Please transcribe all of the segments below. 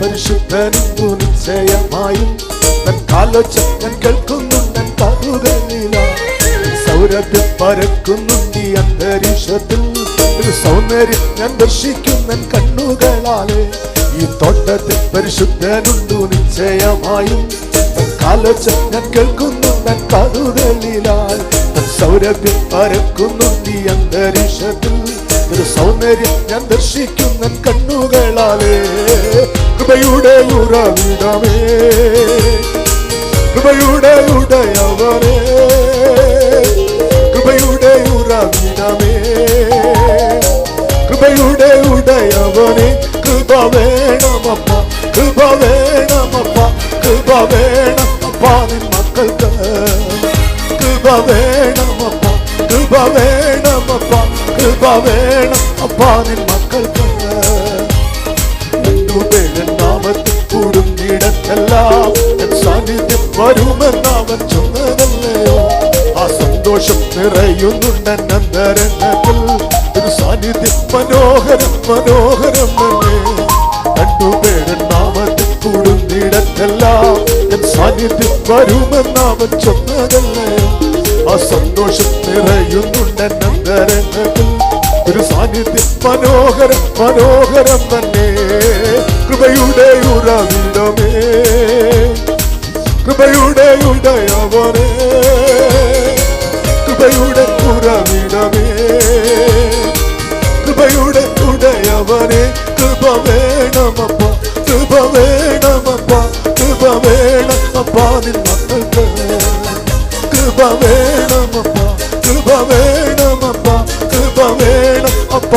പരിശുദ്ധനും നിശ്ചയമായും തൻ കാലൊച്ച ഞാൻ കേൾക്കുന്നുണ്ടൻ കറുകളില സൗരഭ്യം പരക്കുന്നുണ്ട് അന്തരീക്ഷത്തിൽ. ഒരു സൗന്ദര്യം ഞാൻ ദർശിക്കുന്നൻ കണ്ണുകളാലെ. ഈ തോട്ടത്തിൽ പരിശുദ്ധനുണ്ടു നിശ്ചയമായും ഞാൻ കേൾക്കുന്നുണ്ടൻ കറുകളിലാൽ തൻ സൗരഭ്യം പരക്കുന്നുണ്ട് ഈ അന്തരീക്ഷത്തിൽ. ഒരു സൗന്ദര്യം ഞാൻ ദർശിക്കുന്ന കണ്ണുകളാലേ. കൃപയുടെ ഉറവിടമേ കൃപയുടെ ഉടയവനേ കൃപയുടെ ഉറവിടമേ കൃപയുടെ ഉടയവനെ കൃപ വേണമപ്പ കൃപ വേണമപ്പ കൃപ വേണമപ്പ നിൻ മക്കൾക്ക് കൃപ വേണമപ്പ കൃപ വേണമപ്പ കൃപ വേണം അപ്പ നിൻ മക്കൾക്ക് രണ്ടുപേരും എൻ സാന്നിധ്യം വരുമെന്നവൻ ചൊന്നതല്ലയോ ആ സന്തോഷം നിറയുന്നുണ്ട് അന്തരംഗത്തിൽ. ഒരു സാന്നിധ്യം മനോഹരം മനോഹരം തന്നെ രണ്ടുപേരും നാമത്തിൽ കൂടുന്നിടത്തെല്ലാം എൻ സാന്നിധ്യം ആ സന്തോഷം നിറയുന്നുണ്ട് അന്തരംഗത്തിൽ. ഒരു സാന്നിധ്യം മനോഹരം മനോഹരം തന്നെ. കൃപയുടെ ഉറവിടമേ കൃപയുടെ ഉദയവനെ. കൃപയുടെ ഉറവിടമേ കൃപയുടെ ഉടയവനെ കൃപ വേണമപ്പ കൃപ വേണമപ്പ കൃപ നിൻ മക്കൾക്ക്. കൃപ വേണമപ്പ കൃപ വേണമപ്പ കൃപ വേണം അപ്പ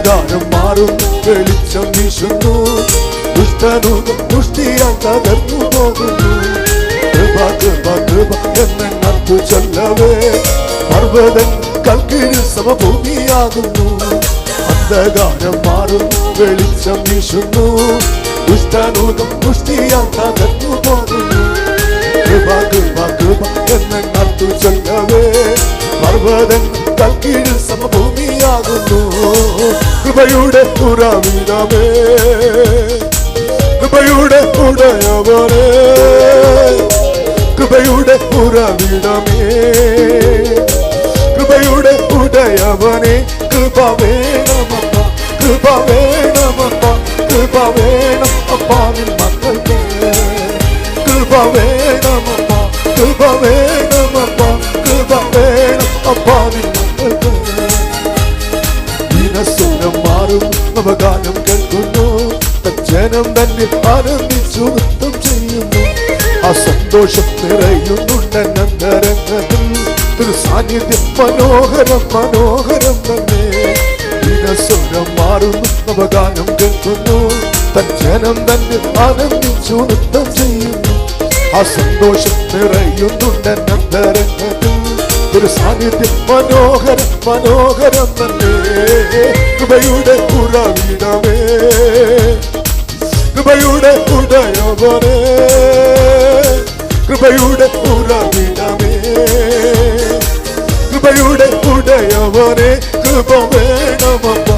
അന്ധകാരം മാറുന്നു വെളിച്ചം വീശുന്നു ദുഷ്ടനുകം ദുഷ്ടിയാൽ തകർന്നു പോകുന്നു. കൃപ കൃപ കൃപ എന്നു ചൊല്ലവേ. പർവതൻ കൽക്കീഴിൽ സമഭൂമിയാകുന്നു. അന്ധകാരം മാറുന്നു വെളിച്ചം വീശുന്നു ദുഷ്ടനുകം ദുഷ്ടിയാൽ തകർന്നു പോകുന്നു. കൃപ കൃപ കൃപ കൃപയുടെ ഉറവിടമേ കൃപയുടെ ഉടയവനേ കൃപയുടെ ഉറവിടമേ കൃപയുടെ ഉടയവനെ കൃപ വേണമപ്പ കൃപ വേണമപ്പ കൃപ വേണം അപ്പ നിൻ മക്കൾക്ക്. കൃപ വേണമപ്പ കൃപ വേണമപ്പ കൃപ വേണം അപ്പ മാറും നവഗാനം കേൾക്കുന്നു. ജനം തന്നെ ആനന്ദിച്ചു നൃത്തം ചെയ്യുന്നു. ആ സന്തോഷം നിറയുന്നുണ്ട് അന്തരംഗത്തിൽ ഒരു സാന്നിധ്യം മനോഹരം മനോഹരം തന്നെ. ദിനസ്വരം മാറുന്നു നവഗാനം കേൾക്കുന്നു. തൻ തന്നെ ആനന്ദിച്ചു നൃത്തം ചെയ്യുന്നു. ആ സന്തോഷം നിറയുന്നുണ്ട് അന്തരംഗത്തിൽ ഒരു സാന്നിധ്യം മനോഹരം മനോഹരം തന്നെ. കൃപയുടെ ഉറവിടമേ കൃപയുടെ ഉദയവനെ. കൃപയുടെ ഉറവിടമേ കൃപയുടെ ഉദയവനെ കൃപ വേണമപ്പ.